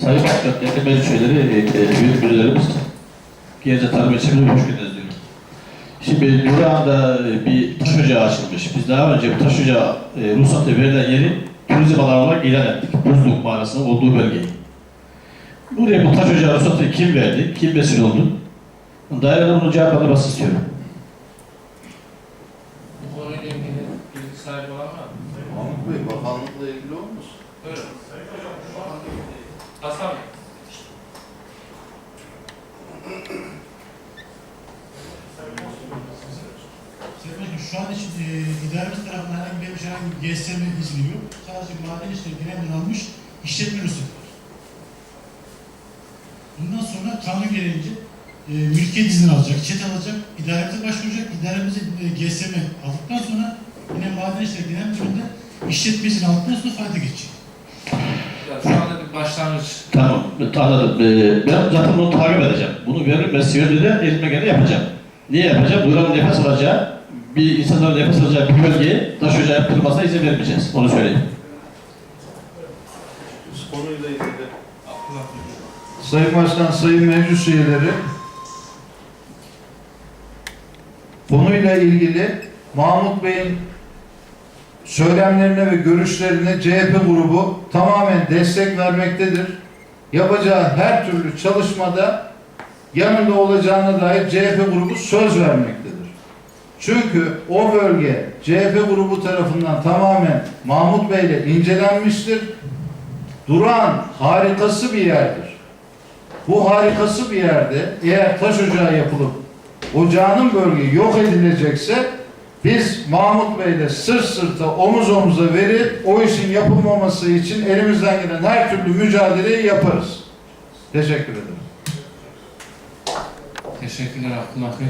Sayın Başkan, değerli meclis üyeleri, e, e, büyük müdürlerimiz, Gence Tarım İlçemize hoş geldiniz diyorum. Şimdi Nurhan'da e, bir taş ocağı açılmış. Biz daha önce bu taş ocağı e, ruhsatı verilen yeri turizm alanı olarak ilan ettik. Buzluk mağarasının olduğu bölgeyi. Buraya bu taş ocağı ruhsatı kim verdi, kim vesile oldu? Daireden bunun cevaplarını basın istiyorum. Bu konuyla ilgili bilgi sahibi olan var mı? Mahmut Bey bakanlıkla ilgili olmasın? Buyurun. Hasan Bey. Başkanım, şu an için e, idaremiz tarafından herhangi bir herhangi bir GSM izni yok. Sadece maden işleri genelden almış işletme ruhsatı var. Bundan sonra kanun gereğince e, mülkiyet izni alacak, çet alacak, idaremize başvuracak. İdaremize e, GSM aldıktan sonra yine maden işleri genel müdürlüğünde işletme izni aldıktan sonra fayda geçecek. Ya şu bir başlangıç. Tamam, anladım. Ee, ben zaten bunu takip edeceğim. Bunu veririm ve Siirt'te de elime gene yapacağım. Niye yapacağım? Buranın nefes alacağı, bir insanların nefes alacağı bir bölgeye taş ocağı yaptırılmasına izin vermeyeceğiz. Onu söyleyeyim. Konuyla ilgili Sayın Başkan, Sayın Meclis Üyeleri, konuyla ilgili Mahmut Bey'in söylemlerine ve görüşlerine CHP grubu tamamen destek vermektedir. Yapacağı her türlü çalışmada yanında olacağına dair CHP grubu söz vermektedir. Çünkü o bölge CHP grubu tarafından tamamen Mahmut Bey ile incelenmiştir. Duran harikası bir yerdir. Bu harikası bir yerde eğer taş ocağı yapılıp ocağının bölge yok edilecekse biz Mahmut Bey'le sırt sırta omuz omuza verip o işin yapılmaması için elimizden gelen her türlü mücadeleyi yaparız. Teşekkür ederim. Teşekkürler Abdullah Bey.